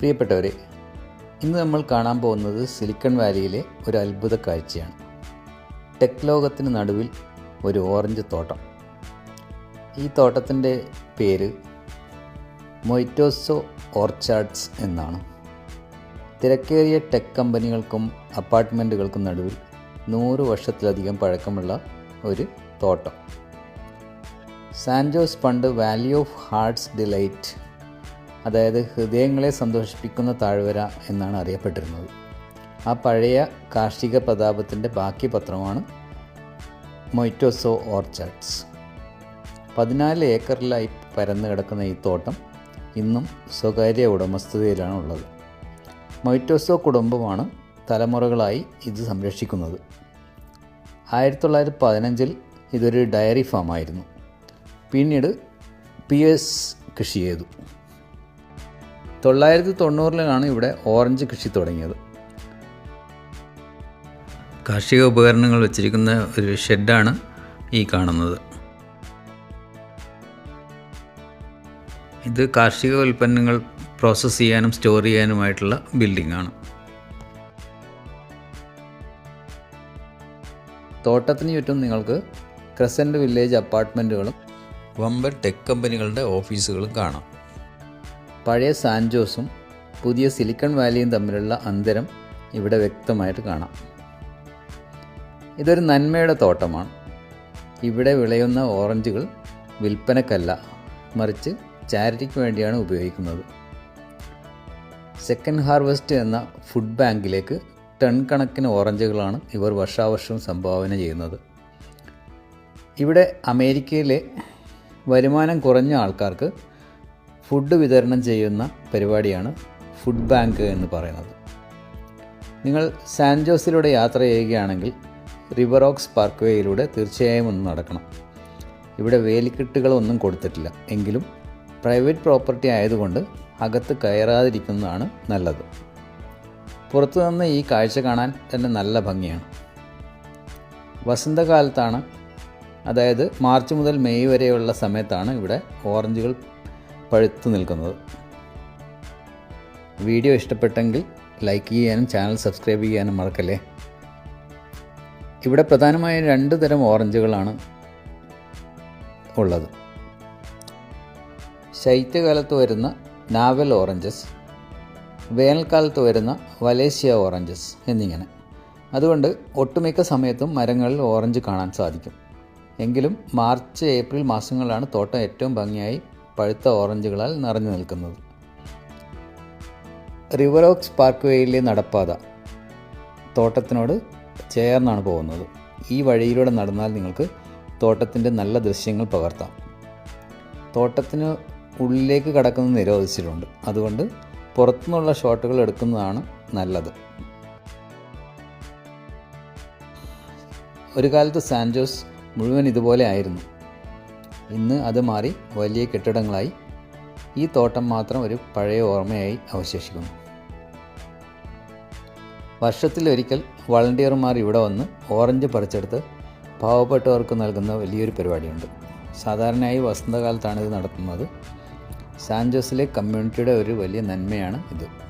പ്രിയപ്പെട്ടവരെ ഇന്ന് നമ്മൾ കാണാൻ പോകുന്നത് സിലിക്കൺ വാലിയിലെ ഒരു അത്ഭുത കാഴ്ചയാണ്. ടെക് ലോകത്തിന് നടുവിൽ ഒരു ഓറഞ്ച് തോട്ടം. ഈ തോട്ടത്തിന്റെ പേര് മൊയ്റ്റോസോ ഓർച്ചാർഡ്സ് എന്നാണ്. തിരക്കേറിയ ടെക് കമ്പനികൾക്കും അപ്പാർട്ട്മെന്റുകൾക്കും നടുവിൽ നൂറ് വർഷത്തിലധികം പഴക്കമുള്ള ഒരു തോട്ടം. സാൻജോസ് പണ്ട് വാലി ഓഫ് ഹാർട്ട്സ് ഡിലൈറ്റ് അതായത് ഹൃദയങ്ങളെ സന്തോഷിപ്പിക്കുന്ന താഴ്വര എന്നാണ് അറിയപ്പെട്ടിരുന്നത്. ആ പഴയ കാർഷിക പ്രതാപത്തിന്റെ ബാക്കി പത്രമാണ് മൊയ്റ്റോസോ ഓർച്ചാർഡ്സ് പതിനാല് ഏക്കറിലായി പരന്നു കിടക്കുന്ന ഈ തോട്ടം ഇന്നും സ്വകാര്യ ഉടമസ്ഥതയിലാണ് ഉള്ളത്. മൊയ്റ്റോസോ കുടുംബമാണ് തലമുറകളായി ഇത് സംരക്ഷിക്കുന്നത്. ആയിരത്തി തൊള്ളായിരത്തി പതിനഞ്ചിൽ ഇതൊരു ഡയറി ഫാമായിരുന്നു. പിന്നീട് പി എസ് കൃഷി ചെയ്തു. തൊള്ളായിരത്തി തൊണ്ണൂറിലാണ് ഇവിടെ ഓറഞ്ച് കൃഷി തുടങ്ങിയത്. കാർഷിക ഉപകരണങ്ങൾ വെച്ചിരിക്കുന്ന ഒരു ഷെഡാണ് ഈ കാണുന്നത്. ഇത് കാർഷിക ഉൽപ്പന്നങ്ങൾ പ്രോസസ്സ് ചെയ്യാനും സ്റ്റോർ ചെയ്യാനുമായിട്ടുള്ള ബിൽഡിംഗ് ആണ് തോട്ടത്തിന് ചുറ്റും നിങ്ങൾക്ക് ക്രസന്റ് വില്ലേജ് അപ്പാർട്ട്മെന്റുകളും വമ്പൻ ടെക് കമ്പനികളുടെ ഓഫീസുകളും കാണാം. പഴയ സാൻജോസും പുതിയ സിലിക്കൺ വാലിയും തമ്മിലുള്ള അന്തരം ഇവിടെ വ്യക്തമായിട്ട് കാണാം. ഇതൊരു നന്മയുടെ തോട്ടമാണ്. ഇവിടെ വിളയുന്ന ഓറഞ്ചുകൾ വിൽപ്പനക്കല്ല മറിച്ച് ചാരിറ്റിക്ക് വേണ്ടിയാണ് ഉപയോഗിക്കുന്നത്. സെക്കൻഡ് ഹാർവെസ്റ്റ് എന്ന ഫുഡ് ബാങ്കിലേക്ക് ടൺ കണക്കിന് ഓറഞ്ചുകളാണ് ഇവർ വർഷാവർഷം സംഭാവന ചെയ്യുന്നത്. ഇവിടെ അമേരിക്കയിലെ വരുമാനം കുറഞ്ഞ ആൾക്കാർക്ക് ഫുഡ് വിതരണം ചെയ്യുന്ന പരിപാടിയാണ് ഫുഡ് ബാങ്ക് എന്ന് പറയുന്നത്. നിങ്ങൾ സാൻജോസിലൂടെ യാത്ര ചെയ്യുകയാണെങ്കിൽ റിവർ പാർക്ക് വേയിലൂടെ തീർച്ചയായും ഒന്ന് നടക്കണം. ഇവിടെ വേലിക്കെട്ടുകളൊന്നും കൊടുത്തിട്ടില്ല. എങ്കിലും പ്രൈവറ്റ് പ്രോപ്പർട്ടി ആയതുകൊണ്ട് അകത്ത് കയറാതിരിക്കുന്നതാണ് നല്ലത്. പുറത്തുനിന്ന് ഈ കാഴ്ച കാണാൻ തന്നെ നല്ല ഭംഗിയാണ്. വസന്തകാലത്താണ് അതായത് മാർച്ച് മുതൽ മെയ് വരെയുള്ള സമയത്താണ് ഇവിടെ ഓറഞ്ചുകൾ പഴുത്തു നിൽക്കുന്നത്. വീഡിയോ ഇഷ്ടപ്പെട്ടെങ്കിൽ ലൈക്ക് ചെയ്യാനും ചാനൽ സബ്സ്ക്രൈബ് ചെയ്യാനും മറക്കല്ലേ? ഇവിടെ പ്രധാനമായും രണ്ട് തരം ഓറഞ്ചുകളാണ് ഉള്ളത്. ശൈത്യകാലത്ത് വരുന്ന നാവൽ ഓറഞ്ചസ് വേനൽക്കാലത്ത് വരുന്ന വലേഷ്യ ഓറഞ്ചസ് എന്നിങ്ങനെ. അതുകൊണ്ട് ഒട്ടുമിക്ക സമയത്തും മരങ്ങളിൽ ഓറഞ്ച് കാണാൻ സാധിക്കും. എങ്കിലും മാർച്ച് ഏപ്രിൽ മാസങ്ങളിലാണ് തോട്ടം ഏറ്റവും ഭംഗിയായി പഴുത്ത ഓറഞ്ചുകളാൽ നിറഞ്ഞു നിൽക്കുന്നത്. റിവറോക്സ് പാർക്ക് വേയിലെ നടപ്പാത തോട്ടത്തിനോട് ചേർന്നാണ് പോകുന്നത്. ഈ വഴിയിലൂടെ നടന്നാൽ നിങ്ങൾക്ക് തോട്ടത്തിന്റെ നല്ല ദൃശ്യങ്ങൾ പകർത്താം. തോട്ടത്തിന് ഉള്ളിലേക്ക് കടക്കുന്നത് നിരോധിച്ചിട്ടുണ്ട്. അതുകൊണ്ട് പുറത്തുനിന്നുള്ള ഷോട്ടുകൾ എടുക്കുന്നതാണ് നല്ലത്. ഒരു കാലത്ത് സാൻജോസ് മുഴുവൻ ഇതുപോലെ ആയിരുന്നു. ഇന്ന് അത് മാറി വലിയ കെട്ടിടങ്ങളായി ഈ തോട്ടം മാത്രം ഒരു പഴയ ഓർമ്മയായി അവശേഷിക്കുന്നു. വർഷത്തിലൊരിക്കൽ വളണ്ടിയർമാർ ഇവിടെ വന്ന് ഓറഞ്ച് പറിച്ചെടുത്ത് പാവപ്പെട്ടവർക്ക് നൽകുന്ന വലിയൊരു പരിപാടിയുണ്ട്. സാധാരണയായി വസന്തകാലത്താണ് ഇത് നടത്തുന്നത്. സാൻജോസിലെ കമ്മ്യൂണിറ്റിയുടെ ഒരു വലിയ നന്മയാണ് ഇത്.